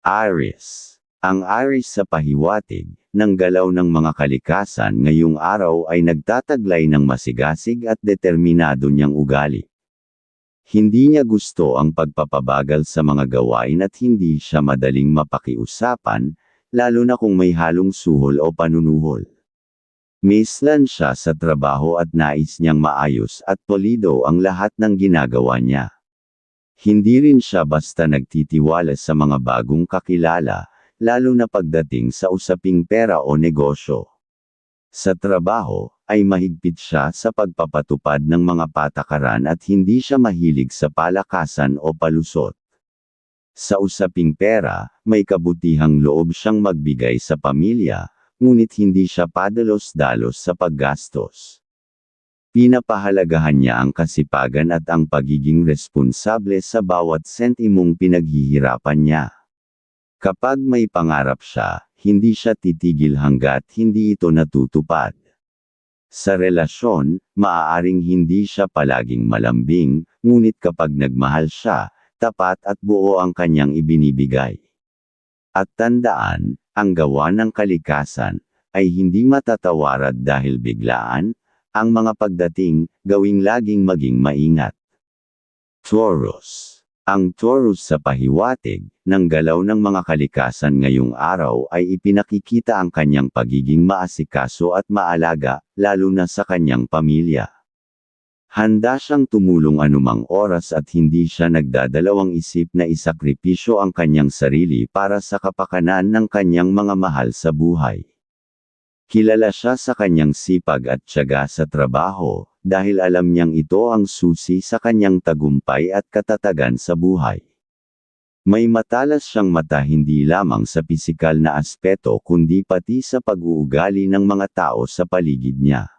Aries. Ang Aries sa pahiwatig, ng galaw ng mga kalikasan ngayong araw ay nagtataglay ng masigasig at determinado niyang ugali. Hindi niya gusto ang pagpapabagal sa mga gawain at hindi siya madaling mapakiusapan, lalo na kung may halong suhol o panunuhol. Mislan siya sa trabaho at nais niyang maayos at polido ang lahat ng ginagawa niya. Hindi rin siya basta nagtitiwala sa mga bagong kakilala, lalo na pagdating sa usaping pera o negosyo. Sa trabaho, ay mahigpit siya sa pagpapatupad ng mga patakaran at hindi siya mahilig sa palakasan o palusot. Sa usaping pera, may kabutihang loob siyang magbigay sa pamilya, ngunit hindi siya padalos-dalos sa paggastos. Pinapahalagahan niya ang kasipagan at ang pagiging responsable sa bawat sentimong pinaghihirapan niya. Kapag may pangarap siya, hindi siya titigil hanggat hindi ito natutupad. Sa relasyon, maaaring hindi siya palaging malambing, ngunit kapag nagmahal siya, tapat at buo ang kanyang ibinibigay. At tandaan, ang gawa ng kalikasan, ay hindi matatawarad dahil biglaan, ang mga pagdating, gawing laging maging maingat. Taurus. Ang Taurus sa pahiwatig, ng galaw ng mga kalikasan ngayong araw ay ipinakikita ang kanyang pagiging maasikaso at maalaga, lalo na sa kanyang pamilya. Handa siyang tumulong anumang oras at hindi siya nagdadalawang isip na isakripisyo ang kanyang sarili para sa kapakanan ng kanyang mga mahal sa buhay. Kilala siya sa kanyang sipag at tiyaga sa trabaho, dahil alam niyang ito ang susi sa kanyang tagumpay at katatagan sa buhay. May matalas siyang mata hindi lamang sa pisikal na aspeto kundi pati sa pag-uugali ng mga tao sa paligid niya.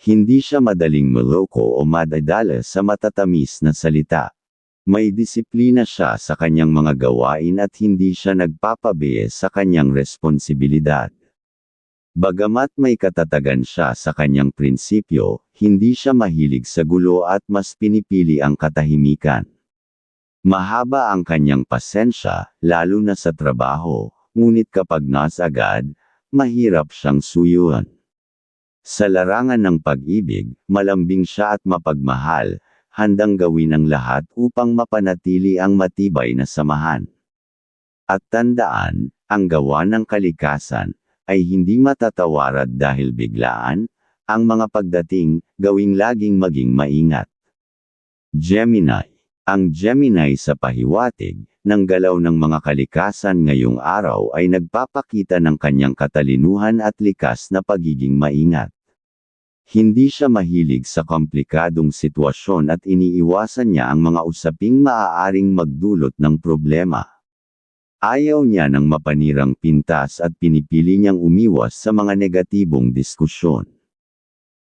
Hindi siya madaling maloko o madadala sa matatamis na salita. May disiplina siya sa kanyang mga gawain at hindi siya nagpapabiye sa kanyang responsibilidad. Bagamat may katatagan siya sa kanyang prinsipyo, hindi siya mahilig sa gulo at mas pinipili ang katahimikan. Mahaba ang kanyang pasensya, lalo na sa trabaho, ngunit kapag nasa agad, mahirap siyang suyuan. Sa larangan ng pag-ibig, malambing siya at mapagmahal, handang gawin ang lahat upang mapanatili ang matibay na samahan. At tandaan, ang gawa ng kalikasan, ay hindi matatawarad dahil biglaan, ang mga pagdating, gawing laging maging maingat. Gemini. Ang Gemini sa pahiwatig, ng galaw ng mga kalikasan ngayong araw ay nagpapakita ng kanyang katalinuhan at likas na pagiging maingat. Hindi siya mahilig sa komplikadong sitwasyon at iniiwasan niya ang mga usaping maaaring magdulot ng problema. Ayaw niya ng mapanirang pintas at pinipili niyang umiwas sa mga negatibong diskusyon.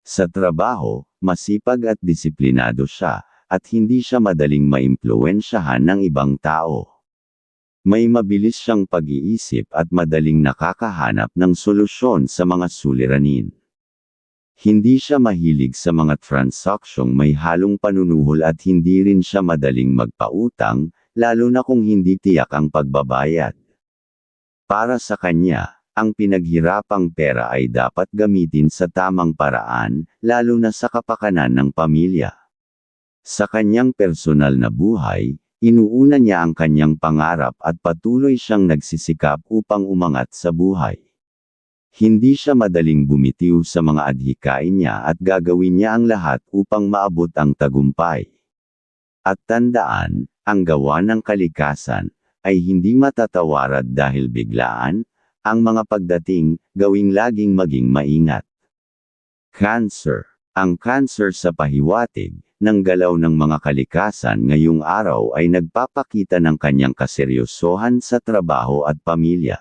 Sa trabaho, masipag at disiplinado siya, at hindi siya madaling maimpluwensyahan ng ibang tao. May mabilis siyang pag-iisip at madaling nakakahanap ng solusyon sa mga suliranin. Hindi siya mahilig sa mga transaksyong may halong panunuhol at hindi rin siya madaling magpautang, lalo na kung hindi tiyak ang pagbabayad. Para sa kanya, ang pinaghirapang pera ay dapat gamitin sa tamang paraan, lalo na sa kapakanan ng pamilya. Sa kanyang personal na buhay, inuuna niya ang kanyang pangarap at patuloy siyang nagsisikap upang umangat sa buhay. Hindi siya madaling bumitiw sa mga adhikain niya at gagawin niya ang lahat upang maabot ang tagumpay. At tandaan, ang gawa ng kalikasan, ay hindi matatawarad dahil biglaan, ang mga pagdating, gawing laging maging maingat. Cancer. Ang cancer sa pahiwatig, ng galaw ng mga kalikasan ngayong araw ay nagpapakita ng kanyang kaseryosohan sa trabaho at pamilya.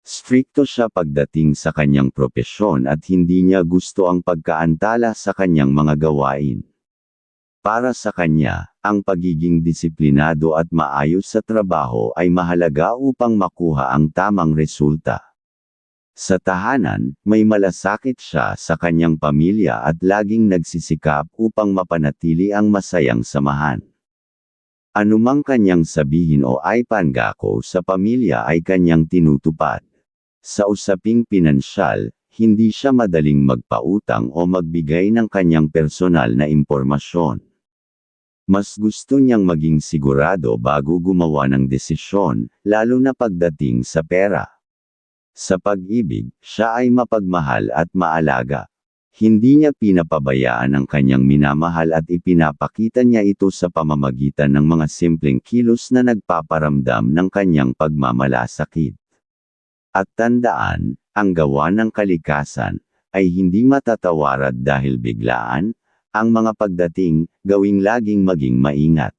Strikto siya pagdating sa kanyang propesyon at hindi niya gusto ang pagkaantala sa kanyang mga gawain. Para sa kanya, ang pagiging disiplinado at maayos sa trabaho ay mahalaga upang makuha ang tamang resulta. Sa tahanan, may malasakit siya sa kanyang pamilya at laging nagsisikap upang mapanatili ang masayang samahan. Anumang kanyang sabihin o ay pangako sa pamilya ay kanyang tinutupad. Sa usaping pinansyal, hindi siya madaling magpautang o magbigay ng kanyang personal na impormasyon. Mas gusto niyang maging sigurado bago gumawa ng desisyon, lalo na pagdating sa pera. Sa pag-ibig, siya ay mapagmahal at maalaga. Hindi niya pinapabayaan ang kanyang minamahal at ipinapakita niya ito sa pamamagitan ng mga simpleng kilos na nagpaparamdam ng kanyang pagmamalasakit. At tandaan, ang gawa ng kalikasan, ay hindi matatawarad dahil biglaan, ang mga pagdating, gawing laging maging maingat.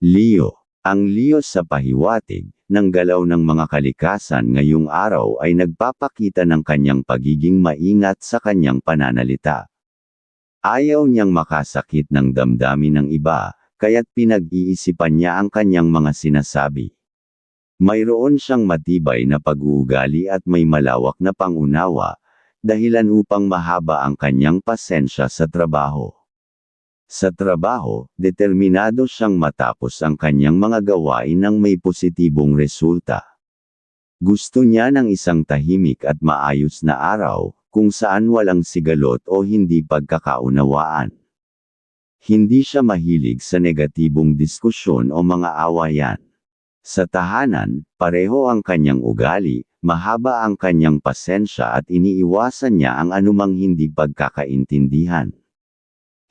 Leo. Ang Leo sa pahiwatig, ng galaw ng mga kalikasan ngayong araw ay nagpapakita ng kanyang pagiging maingat sa kanyang pananalita. Ayaw niyang makasakit ng damdamin ng iba, kaya't pinag-iisipan niya ang kanyang mga sinasabi. Mayroon siyang matibay na pag-uugali at may malawak na pangunawa, dahilan upang mahaba ang kanyang pasensya sa trabaho. Sa trabaho, determinado siyang matapos ang kanyang mga gawain ng may positibong resulta. Gusto niya ng isang tahimik at maayos na araw, kung saan walang sigalot o hindi pagkakaunawaan. Hindi siya mahilig sa negatibong diskusyon o mga awayan. Sa tahanan, pareho ang kanyang ugali, mahaba ang kanyang pasensya at iniiwasan niya ang anumang hindi pagkakaintindihan.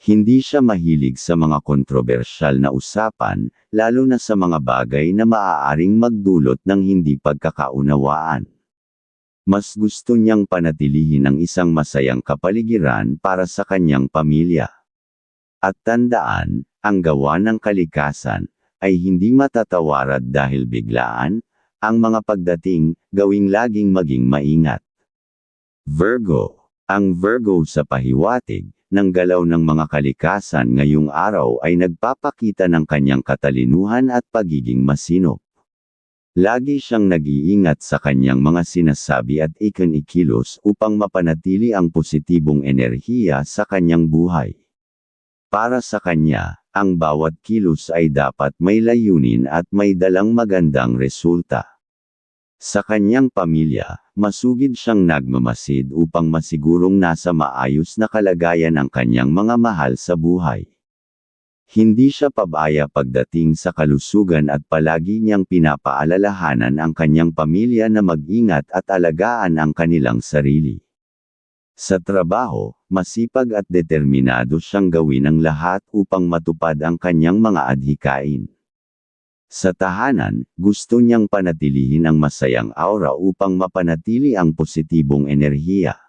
Hindi siya mahilig sa mga kontrobersyal na usapan, lalo na sa mga bagay na maaaring magdulot ng hindi pagkakaunawaan. Mas gusto niyang panatilihin ang isang masayang kapaligiran para sa kanyang pamilya. At tandaan, ang gawa ng kalikasan, ay hindi matatawarad dahil biglaan, ang mga pagdating, gawing laging maging maingat. Virgo. Ang Virgo sa pahiwatig, ng galaw ng mga kalikasan ngayong araw ay nagpapakita ng kanyang katalinuhan at pagiging masinop. Lagi siyang nag-iingat sa kanyang mga sinasabi at ikinikilos upang mapanatili ang positibong enerhiya sa kanyang buhay. Para sa kanya, ang bawat kilos ay dapat may layunin at may dalang magandang resulta. Sa kanyang pamilya, masugid siyang nagmamasid upang masigurong nasa maayos na kalagayan ang kanyang mga mahal sa buhay. Hindi siya pabaya pagdating sa kalusugan at palagi niyang pinapaalalahanan ang kanyang pamilya na mag-ingat at alagaan ang kanilang sarili. Sa trabaho, masipag at determinado siyang gawin ang lahat upang matupad ang kanyang mga adhikain. Sa tahanan, gusto niyang panatilihin ang masayang aura upang mapanatili ang positibong enerhiya.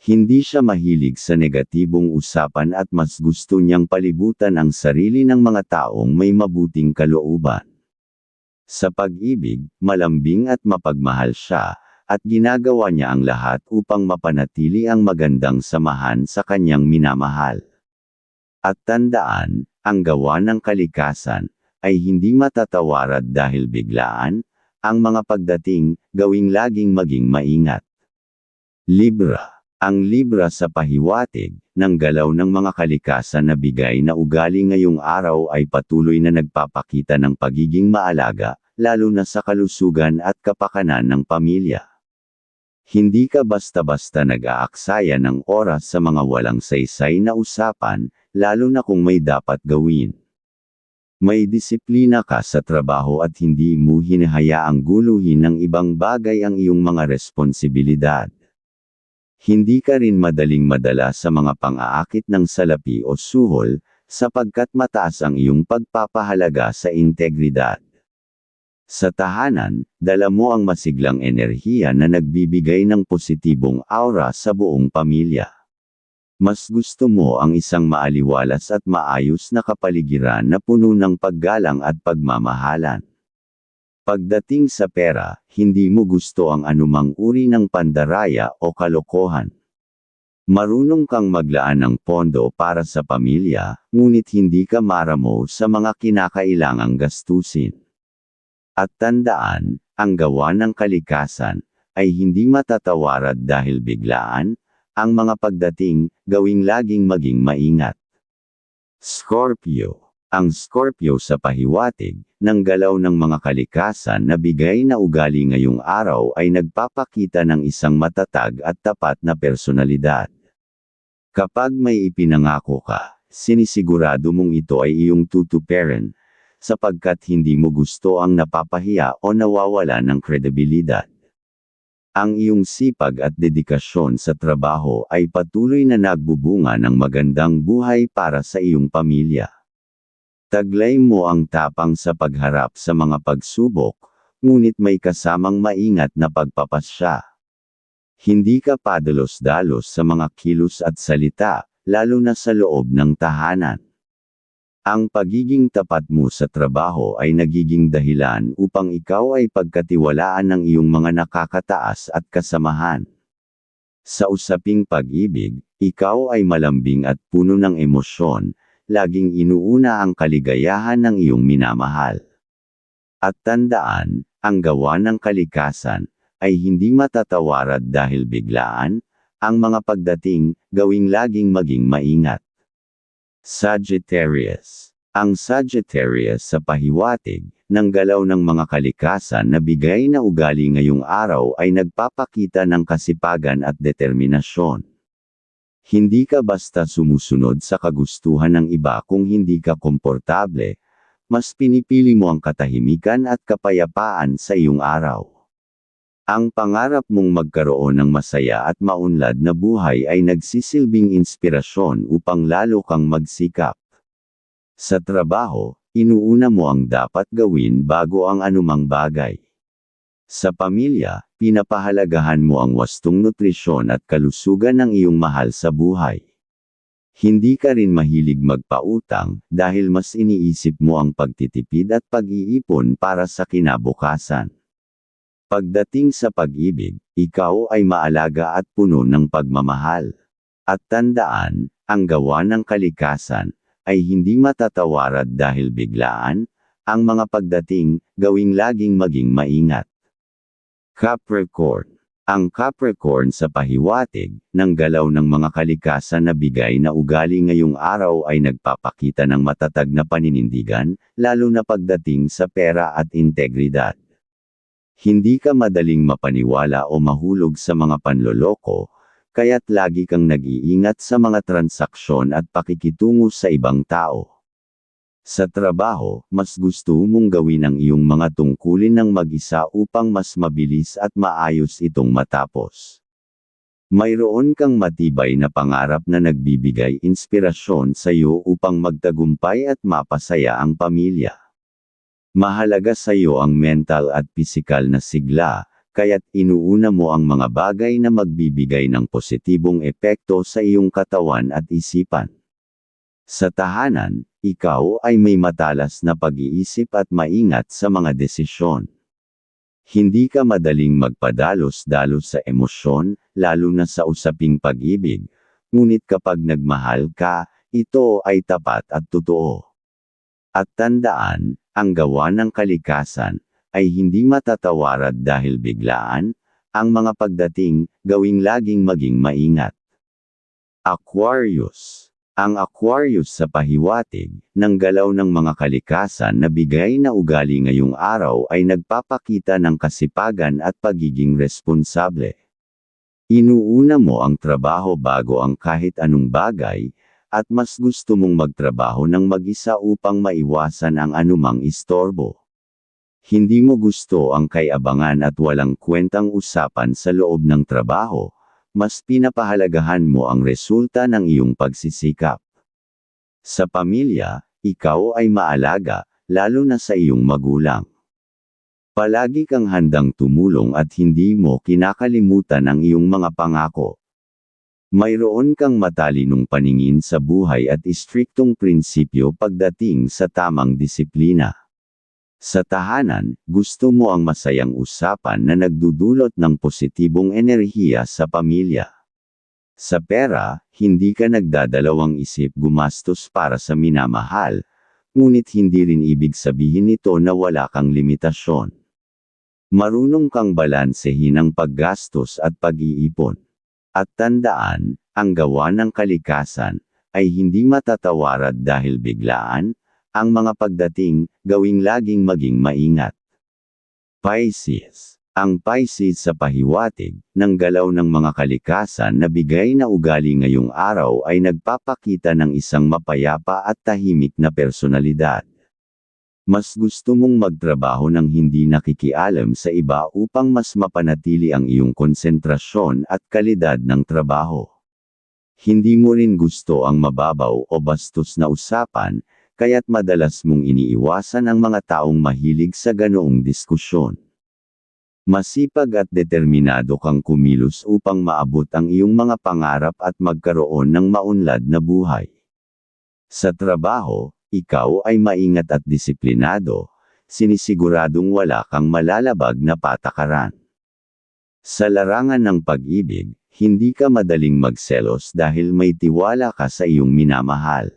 Hindi siya mahilig sa negatibong usapan at mas gusto niyang palibutan ang sarili ng mga taong may mabuting kalooban. Sa pag-ibig, malambing at mapagmahal siya, at ginagawa niya ang lahat upang mapanatili ang magandang samahan sa kanyang minamahal. At tandaan, ang gawa ng kalikasan, ay hindi matatawarad dahil biglaan, ang mga pagdating, gawing laging maging maingat. Libra Ang Libra sa pahiwatig, ng galaw ng mga kalikasan na bigay na ugali ngayong araw ay patuloy na nagpapakita ng pagiging maalaga, lalo na sa kalusugan at kapakanan ng pamilya. Hindi ka basta-basta nag-aaksaya ng oras sa mga walang saysay na usapan, lalo na kung may dapat gawin. May disiplina ka sa trabaho at hindi mo hinahayaang guluhin ng ibang bagay ang iyong mga responsibilidad. Hindi ka rin madaling madala sa mga pang-aakit ng salapi o suhol, sapagkat mataas ang iyong pagpapahalaga sa integridad. Sa tahanan, dala mo ang masiglang enerhiya na nagbibigay ng positibong aura sa buong pamilya. Mas gusto mo ang isang maaliwalas at maayos na kapaligiran na puno ng paggalang at pagmamahalan. Pagdating sa pera, hindi mo gusto ang anumang uri ng pandaraya o kalokohan. Marunong kang maglaan ng pondo para sa pamilya, ngunit hindi ka maramo sa mga kinakailangang gastusin. At tandaan, ang gawa ng kalikasan, ay hindi matatawarad dahil biglaan, ang mga pagdating, gawing laging maging maingat. Scorpio Ang Scorpio sa pahiwatig, ng galaw ng mga kalikasan na bigay na ugali ngayong araw ay nagpapakita ng isang matatag at tapat na personalidad. Kapag may ipinangako ka, sinisigurado mong ito ay iyong tutuperin, sapagkat hindi mo gusto ang napapahiya o nawawala ng kredibilidad. Ang iyong sipag at dedikasyon sa trabaho ay patuloy na nagbubunga ng magandang buhay para sa iyong pamilya. Taglay mo ang tapang sa pagharap sa mga pagsubok, ngunit may kasamang maingat na pagpapasya. Hindi ka padalos-dalos sa mga kilos at salita, lalo na sa loob ng tahanan. Ang pagiging tapat mo sa trabaho ay nagiging dahilan upang ikaw ay pagkatiwalaan ng iyong mga nakakataas at kasamahan. Sa usaping pag-ibig, ikaw ay malambing at puno ng emosyon, laging inuuna ang kaligayahan ng iyong minamahal. At tandaan, ang gawa ng kalikasan, ay hindi matatawarad dahil biglaan, ang mga pagdating, gawing laging maging maingat. Sagittarius. Ang Sagittarius sa pahiwatig, ng galaw ng mga kalikasan na bigay na ugali ngayong araw ay nagpapakita ng kasipagan at determinasyon. Hindi ka basta sumusunod sa kagustuhan ng iba kung hindi ka komportable, mas pinipili mo ang katahimikan at kapayapaan sa iyong araw. Ang pangarap mong magkaroon ng masaya at maunlad na buhay ay nagsisilbing inspirasyon upang lalo kang magsikap. Sa trabaho, inuuna mo ang dapat gawin bago ang anumang bagay. Sa pamilya, pinapahalagahan mo ang wastong nutrisyon at kalusugan ng iyong mahal sa buhay. Hindi ka rin mahilig magpautang dahil mas iniisip mo ang pagtitipid at pag-iipon para sa kinabukasan. Pagdating sa pag-ibig, ikaw ay maalaga at puno ng pagmamahal. At tandaan, ang gawa ng kalikasan, ay hindi matatawarad dahil biglaan, ang mga pagdating, gawing laging maging maingat. Capricorn Ang Capricorn sa pahiwatig, ng galaw ng mga kalikasan na bigay na ugali ngayong araw ay nagpapakita ng matatag na paninindigan, lalo na pagdating sa pera at integridad. Hindi ka madaling mapaniwala o mahulog sa mga panloloko, kaya't lagi kang nag-iingat sa mga transaksyon at pakikitungo sa ibang tao. Sa trabaho, mas gusto mong gawin ang iyong mga tungkulin ng mag-isa upang mas mabilis at maayos itong matapos. Mayroon kang matibay na pangarap na nagbibigay inspirasyon sa iyo upang magtagumpay at mapasaya ang pamilya. Mahalaga sa iyo ang mental at pisikal na sigla, kaya't inuuna mo ang mga bagay na magbibigay ng positibong epekto sa iyong katawan at isipan. Sa tahanan, ikaw ay may matalas na pag-iisip at maingat sa mga desisyon. Hindi ka madaling magpadalos-dalos sa emosyon, lalo na sa usaping pag-ibig, ngunit kapag nagmahal ka, ito ay tapat at totoo. At tandaan, ang gawa ng kalikasan, ay hindi matatawarad dahil biglaan, ang mga pagdating, gawing laging maging maingat. Aquarius Ang Aquarius sa pahiwatig, ng galaw ng mga kalikasan na bigay na ugali ngayong araw ay nagpapakita ng kasipagan at pagiging responsable. Inuuna mo ang trabaho bago ang kahit anong bagay, at mas gusto mong magtrabaho ng mag-isa upang maiwasan ang anumang istorbo. Hindi mo gusto ang kayabangan at walang kwentang usapan sa loob ng trabaho, mas pinapahalagahan mo ang resulta ng iyong pagsisikap. Sa pamilya, ikaw ay maalaga, lalo na sa iyong magulang. Palagi kang handang tumulong at hindi mo kinakalimutan ang iyong mga pangako. Mayroon kang matalinong paningin sa buhay at istriktong prinsipyo pagdating sa tamang disiplina. Sa tahanan, gusto mo ang masayang usapan na nagdudulot ng positibong enerhiya sa pamilya. Sa pera, hindi ka nagdadalawang isip gumastos para sa minamahal, ngunit hindi rin ibig sabihin nito na wala kang limitasyon. Marunong kang balansehin ang paggastos at pag-iipon. At tandaan, ang gawa ng kalikasan, ay hindi matatawarad dahil biglaan, Ang mga pagdating, gawing laging maging maingat. Pisces. Ang Pisces sa pahiwatig, ng galaw ng mga kalikasan na bigay na ugali ngayong araw ay nagpapakita ng isang mapayapa at tahimik na personalidad. Mas gusto mong magtrabaho ng hindi nakikialam sa iba upang mas mapanatili ang iyong konsentrasyon at kalidad ng trabaho. Hindi mo rin gusto ang mababaw o bastos na usapan, kaya't madalas mong iniiwasan ang mga taong mahilig sa ganoong diskusyon. Masipag at determinado kang kumilos upang maabot ang iyong mga pangarap at magkaroon ng maunlad na buhay. Sa trabaho, ikaw ay maingat at disiplinado, sinisiguradong wala kang malalabag na patakaran. Sa larangan ng pag-ibig, hindi ka madaling magselos dahil may tiwala ka sa iyong minamahal.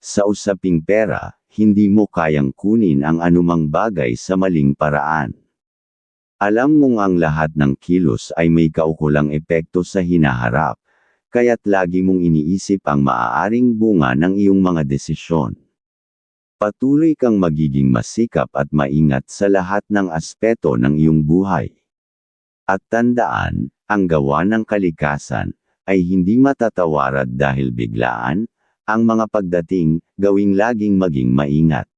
Sa usaping pera, hindi mo kayang kunin ang anumang bagay sa maling paraan. Alam mong ang lahat ng kilos ay may kaukulang epekto sa hinaharap, kaya't lagi mong iniisip ang maaaring bunga ng iyong mga desisyon. Patuloy kang magiging masikap at maingat sa lahat ng aspeto ng iyong buhay. At tandaan, ang gawa ng kalikasan, ay hindi matatawarad dahil biglaan, ang mga pagdating, gawing laging maging maingat.